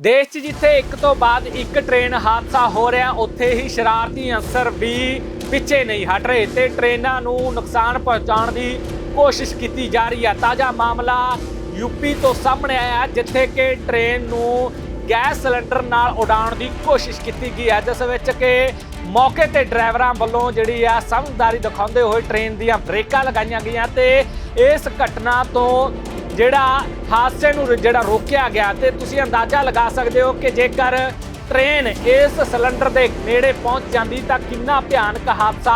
ਦੇਸ਼ 'ਚ ਜਿੱਥੇ ਇੱਕ ਤੋਂ ਬਾਅਦ ਇੱਕ ਟ੍ਰੇਨ ਹਾਦਸਾ ਹੋ ਰਿਹਾ, ਉੱਥੇ ਹੀ ਸ਼ਰਾਰਤੀ ਅਨਸਰ ਵੀ ਪਿੱਛੇ ਨਹੀਂ ਹਟ ਰਹੇ ਤੇ ਟ੍ਰੇਨਾਂ ਨੂੰ ਨੁਕਸਾਨ ਪਹੁੰਚਾਉਣ ਦੀ ਕੋਸ਼ਿਸ਼ ਕੀਤੀ ਜਾ ਰਹੀ ਹੈ ਤਾਜ਼ਾ ਮਾਮਲਾ ਯੂਪੀ ਤੋਂ ਸਾਹਮਣੇ ਆਇਆ, ਜਿੱਥੇ ਕਿ ਟ੍ਰੇਨ ਨੂੰ ਗੈਸ ਸਿਲੰਡਰ ਨਾਲ ਉਡਾਉਣ ਦੀ ਕੋਸ਼ਿਸ਼ ਕੀਤੀ ਗਈ ਹੈ ਜਿਸ ਵਿੱਚ ਕਿ ਮੌਕੇ ਤੇ ਡਰਾਈਵਰਾਂ ਵੱਲੋਂ ਜਿਹੜੀ ਆ ਸਮਝਦਾਰੀ ਦਿਖਾਉਂਦੇ ਹੋਏ ਟ੍ਰੇਨ ਦੀਆਂ ਬ੍ਰੇਕਾਂ ਲਗਾਈਆਂ ਗਈਆਂ ਤੇ ਇਸ ਘਟਨਾ ਤੋਂ ਜਿਹੜਾ ਹਾਦਸੇ ਨੂੰ ਜਿਹੜਾ ਰੋਕਿਆ ਗਿਆ ਤੇ ਤੁਸੀਂ ਅੰਦਾਜ਼ਾ ਲਗਾ ਸਕਦੇ ਹੋ ਕਿ ਜੇਕਰ ਟ੍ਰੇਨ ਇਸ ਸਿਲੰਡਰ ਦੇ ਨੇੜੇ ਪਹੁੰਚ ਜਾਂਦੀ ਤਾਂ ਕਿੰਨਾ ਭਿਆਨਕ ਹਾਦਸਾ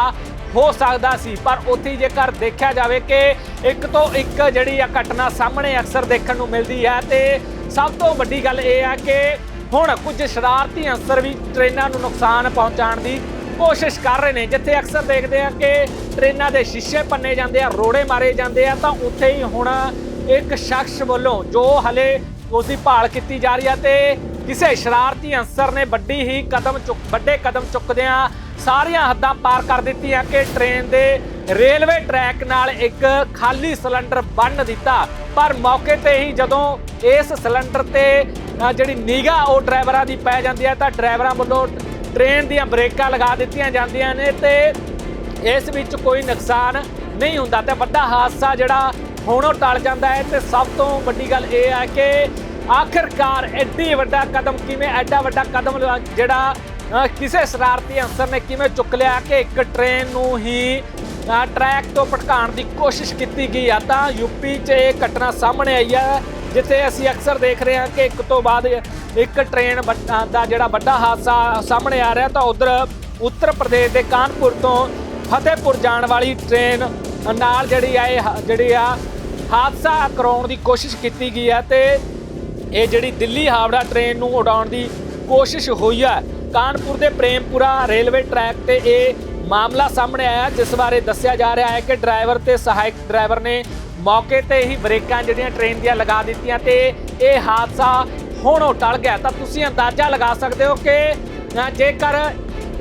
ਹੋ ਸਕਦਾ ਸੀ। ਪਰ ਉੱਥੇ ਜੇਕਰ ਦੇਖਿਆ ਜਾਵੇ ਕਿ ਇੱਕ ਤੋਂ ਇੱਕ ਜਿਹੜੀ ਆ ਘਟਨਾ ਸਾਹਮਣੇ ਅਕਸਰ ਦੇਖਣ ਨੂੰ ਮਿਲਦੀ ਹੈ ਤੇ ਸਭ ਤੋਂ ਵੱਡੀ ਗੱਲ ਇਹ ਹੈ ਕਿ ਹੁਣ ਕੁਝ ਸ਼ਰਾਰਤੀ ਅੰਸਰ ਵੀ ਟ੍ਰੇਨਾਂ ਨੂੰ ਨੁਕਸਾਨ ਪਹੁੰਚਾਉਣ ਦੀ ਕੋਸ਼ਿਸ਼ ਕਰ ਰਹੇ ਨੇ। ਜਿੱਥੇ ਅਕਸਰ ਦੇਖਦੇ ਆ ਕਿ ਟ੍ਰੇਨਾਂ ਦੇ ਸ਼ੀਸ਼ੇ ਪੰਨੇ ਜਾਂਦੇ ਆ, ਰੋੜੇ ਮਾਰੇ ਜਾਂਦੇ ਆ ਤਾਂ ਉੱਥੇ ਹੀ ਹੁਣ ਇੱਕ ਸ਼ਖਸ ਵੱਲੋਂ ਜੋ ਹਲੇ ਉਸ ਦੀ ਭਾਲ ਕੀਤੀ ਜਾ ਰਹੀ ਹੈ ਤੇ ਕਿਸੇ ਸ਼ਰਾਰਤੀ ਅੰਸਰ ਨੇ ਵੱਡੀ ਹੀ ਕਦਮ ਚੁੱਕ ਵੱਡੇ ਕਦਮ ਚੁੱਕਦਿਆਂ ਸਾਰੀਆਂ ਹੱਦਾਂ ਪਾਰ ਕਰ ਦਿੱਤੀਆਂ ਕਿ ਟ੍ਰੇਨ ਦੇ ਰੇਲਵੇ ਟਰੈਕ ਨਾਲ ਇੱਕ ਖਾਲੀ ਸਿਲੰਡਰ ਬੰਨ ਦਿੱਤਾ। ਪਰ ਮੌਕੇ ਤੇ ਹੀ ਜਦੋਂ ਇਸ ਸਿਲੰਡਰ ਤੇ ਜਿਹੜੀ ਨਿਗਾਹ ਉਹ ਡਰਾਈਵਰਾਂ ਦੀ ਪੈ ਜਾਂਦੀ ਹੈ ਤਾਂ ਡਰਾਈਵਰਾਂ ਵੱਲੋਂ ਟ੍ਰੇਨ ਦੀਆਂ ਬ੍ਰੇਕਾਂ ਲਗਾ ਦਿੱਤੀਆਂ ਜਾਂਦੀਆਂ ਨੇ ਤੇ ਇਸ ਵਿੱਚ ਕੋਈ ਨੁਕਸਾਨ ਨਹੀਂ ਹੁੰਦਾ ਤੇ ਵੱਡਾ ਹਾਦਸਾ ਜਿਹੜਾ ਹੁਣ ਉਹ ਟਲ ਜਾਂਦਾ ਹੈ ਤੇ ਸਭ ਤੋਂ ਵੱਡੀ ਗੱਲ ਇਹ ਹੈ ਕਿ ਆਖਿਰਕਾਰ ਐਡੀ ਵੱਡਾ ਕਦਮ ਕਿਵੇਂ, ਐਡਾ ਵੱਡਾ ਕਦਮ ਜਿਹੜਾ ਕਿਸੇ ਸ਼ਰਾਰਤੀ ਅੰਸਰ ਨੇ ਕਿਵੇਂ ਚੁੱਕ ਲਿਆ ਕਿ ਇੱਕ ਟ੍ਰੇਨ ਨੂੰ ਹੀ ਟਰੈਕ ਤੋਂ ਭਟਕਾਉਣ ਦੀ ਕੋਸ਼ਿਸ਼ ਕੀਤੀ ਗਈ ਆ, ਤਾਂ ਯੂਪੀ 'ਚ ਇਹ ਘਟਨਾ ਸਾਹਮਣੇ ਆਈ ਹੈ, ਜਿੱਥੇ ਅਸੀਂ ਅਕਸਰ ਦੇਖ ਰਹੇ ਹਾਂ ਕਿ ਇੱਕ ਤੋਂ ਬਾਅਦ ਇੱਕ ਟ੍ਰੇਨ ਵੱਡਾ- ਦਾ ਜਿਹੜਾ ਵੱਡਾ ਹਾਦਸਾ ਸਾਹਮਣੇ ਆ ਰਿਹਾ, ਤਾਂ ਉਧਰ ਉੱਤਰ ਪ੍ਰਦੇਸ਼ ਦੇ ਕਾਨਪੁਰ ਤੋਂ ਫਤਿਹਪੁਰ ਜਾਣ ਵਾਲੀ ਟ੍ਰੇਨ ਨਾਲ ਜਿਹੜੀ ਆ ਇਹ ਜਿਹੜੀ ਆ ਹਾਦਸਾ ਕਰਾਉਣ ਦੀ ਕੋਸ਼ਿਸ਼ ਕੀਤੀ ਗਈ ਹੈ ਤੇ ਇਹ ਜਿਹੜੀ ਦਿੱਲੀ ਹਾਵੜਾ ਟ੍ਰੇਨ ਨੂੰ ਉਡਾਉਣ ਦੀ ਕੋਸ਼ਿਸ਼ ਹੋਈ ਹੈ। ਕਾਨਪੁਰ ਦੇ ਪ੍ਰੇਮਪੁਰਾ ਰੇਲਵੇ ਟਰੈਕ ਤੇ ਇਹ ਮਾਮਲਾ ਸਾਹਮਣੇ ਆਇਆ, ਜਿਸ ਬਾਰੇ ਦੱਸਿਆ ਜਾ ਰਿਹਾ ਹੈ ਕਿ ਡਰਾਈਵਰ ਤੇ ਸਹਾਇਕ ਡਰਾਈਵਰ ਨੇ ਮੌਕੇ ਤੇ ਹੀ ਬ੍ਰੇਕਾਂ ਜਿਹੜੀਆਂ ਟ੍ਰੇਨ ਦੀਆਂ ਲਗਾ ਦਿੱਤੀਆਂ ਤੇ ਇਹ ਹਾਦਸਾ ਹੁਣ ਉਹ ਟਲ ਗਿਆ। ਤਾਂ ਤੁਸੀਂ ਅੰਦਾਜ਼ਾ ਲਗਾ ਸਕਦੇ ਹੋ ਕਿ ਜੇਕਰ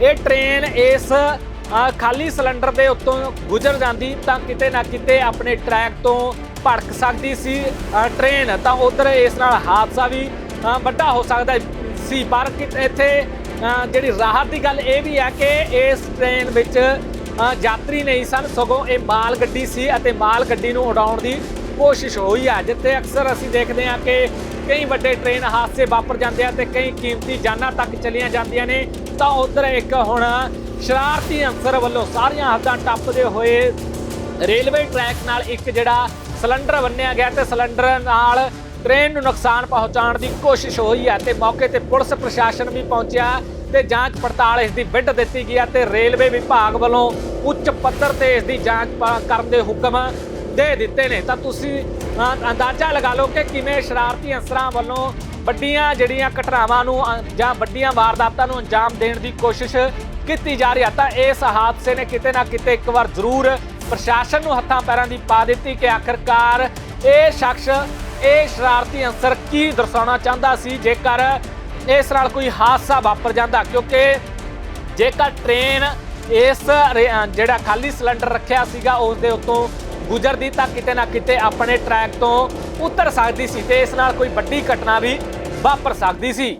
ਇਹ ਟ੍ਰੇਨ ਇਸ ਖਾਲੀ ਸਿਲੰਡਰ ਦੇ ਉੱਤੋਂ ਗੁਜ਼ਰ ਜਾਂਦੀ ਤਾਂ ਕਿਤੇ ਨਾ ਕਿਤੇ ਆਪਣੇ ਟਰੈਕ ਤੋਂ ਭੜਕ ਸਕਦੀ ਸੀ ਅ, ਟ੍ਰੇਨ ਤਾਂ ਉਧਰ ਇਸ ਨਾਲ ਹਾਦਸਾ ਵੀ ਵੱਡਾ ਹੋ ਸਕਦਾ ਸੀ। ਪਰ ਕਿ- ਇੱਥੇ ਜਿਹੜੀ ਰਾਹਤ ਦੀ ਗੱਲ ਇਹ ਵੀ ਹੈ ਕਿ ਇਸ ਟ੍ਰੇਨ ਵਿੱਚ ਯਾਤਰੀ ਨਹੀਂ ਸਨ। ਸਗੋਂ ਇਹ ਮਾਲ ਗੱਡੀ ਸੀ ਅਤੇ ਮਾਲ ਗੱਡੀ ਨੂੰ ਉਡਾਉਣ ਦੀ ਕੋਸ਼ਿਸ਼ ਹੋਈ ਹੈ ਜਿੱਥੇ ਅਕਸਰ ਅਸੀਂ ਦੇਖਦੇ ਹਾਂ ਕਿ ਕਈ ਵੱਡੇ ਟ੍ਰੇਨ ਹਾਦਸੇ ਵਾਪਰ ਜਾਂਦੇ ਆ ਤੇ ਕਈ ਕੀਮਤੀ ਜਾਨਾਂ ਤੱਕ ਚਲੀਆਂ ਜਾਂਦੀਆਂ ਨੇ। ਤਾਂ ਉਧਰ ਇੱਕ ਹੁਣ ਸ਼ਰਾਰਤੀ ਅੰਸਰ ਵੱਲੋਂ ਸਾਰੀਆਂ ਹੱਦਾਂ ਟੱਪਦੇ ਹੋਏ ਰੇਲਵੇ ਟਰੈਕ ਨਾਲ ਇੱਕ ਜਿਹੜਾ ਸਿਲੰਡਰ ਬੰਨਿਆ ਗਿਆ ਤੇ ਸਿਲੰਡਰ ਨਾਲ ਟ੍ਰੇਨ ਨੂੰ ਨੁਕਸਾਨ ਪਹੁੰਚਾਉਣ ਦੀ ਕੋਸ਼ਿਸ਼ ਹੋਈ ਹੈ ਤੇ ਮੌਕੇ ਤੇ ਪੁਲਿਸ ਪ੍ਰਸ਼ਾਸਨ ਵੀ ਪਹੁੰਚਿਆ ਤੇ ਜਾਂਚ ਪੜਤਾਲ ਇਸ ਦੀ ਵਿੱਢ ਦਿੱਤੀ ਗਈ ਹੈ ਤੇ ਰੇਲਵੇ ਵਿਭਾਗ ਵੱਲੋਂ ਉੱਚ ਪੱਧਰ ਤੇ ਇਸ ਦੀ ਜਾਂਚ ਕਰਨ ਦੇ ਹੁਕਮ ਦੇ ਦਿੱਤੇ ਨੇ। ਤਾਂ ਤੁਸੀਂ ਅੰਦਾਜ਼ਾ ਲਗਾ ਲਓ ਕਿ ਕਿਵੇਂ ਸ਼ਰਾਰਤੀ ਅੰਸਰਾਂ ਵੱਲੋਂ ਵੱਡੀਆਂ ਜਿਹੜੀਆਂ ਘਟਨਾਵਾਂ ਨੂੰ ਜਾਂ ਵੱਡੀਆਂ ਵਾਰਦਾਤਾਂ ਨੂੰ ਅੰਜਾਮ ਦੇਣ ਦੀ ਕੋਸ਼ਿਸ਼ ਕੀਤੀ ਜਾ ਰਹੀ ਹੈ। ਤਾਂ ਇਸ ਹਾਦਸੇ ਨੇ ਕਿਤੇ ਨਾ ਕਿਤੇ ਇੱਕ ਵਾਰ ਜ਼ਰੂਰ ਪ੍ਰਸ਼ਾਸਨ ਨੂੰ ਹੱਥਾਂ ਪੈਰਾਂ ਦੀ ਪਾ ਦਿੱਤੀ ਕਿ ਆਖਰਕਾਰ ਇਹ ਸ਼ਖਸ, ਇਹ ਸ਼ਰਾਰਤੀ ਅੰਸਰ ਕੀ ਦਰਸਾਉਣਾ ਚਾਹੁੰਦਾ ਸੀ? ਜੇਕਰ ਇਸ ਨਾਲ ਕੋਈ ਹਾਦਸਾ ਵਾਪਰ ਜਾਂਦਾ, ਕਿਉਂਕਿ ਜੇਕਰ ਟ੍ਰੇਨ ਇਸ ਜਿਹੜਾ ਖਾਲੀ ਸਿਲੰਡਰ ਰੱਖਿਆ ਸੀਗਾ ਉਸ ਦੇ ਉੱਤੋਂ ਗੁਜ਼ਰਦੀ ਤਾਂ ਕਿਤੇ ਨਾ ਕਿਤੇ ਆਪਣੇ ਟਰੈਕ ਤੋਂ ਉਤਰ ਸਕਦੀ ਸੀ ਤੇ ਇਸ ਨਾਲ ਕੋਈ ਵੱਡੀ ਘਟਨਾ ਵੀ ਵਾਪਰ ਸਕਦੀ ਸੀ।